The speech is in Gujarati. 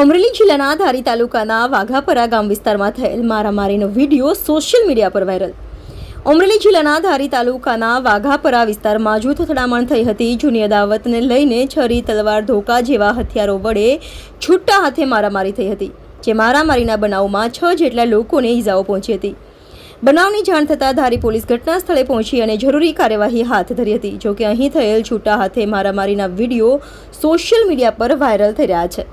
અમરેલી જિલ્લાના ધારી તાલુકાના વાઘાપરા ગામ વિસ્તારમાં થયેલ મારામારીનો વીડિયો સોશિયલ મીડિયા પર વાયરલ. અમરેલી જિલ્લાના ધારી તાલુકાના વાઘાપરા વિસ્તારમાં જૂથ અથડામણ થઈ હતી. જૂની અદાવતને લઈને છરી, તલવાર, ધોકા જેવા હથિયારો વડે છૂટા હાથે મારામારી થઈ હતી, જે મારામારીના બનાવમાં છ જેટલા લોકોને ઈજાઓ પહોંચી હતી. બનાવની જાણ થતાં ધારી પોલીસ ઘટના સ્થળે પહોંચી અને જરૂરી કાર્યવાહી હાથ ધરી હતી, જોકે અહીં થયેલ છૂટા હાથે મારામારીના વીડિયો સોશિયલ મીડિયા પર વાયરલ થઈ રહ્યા છે.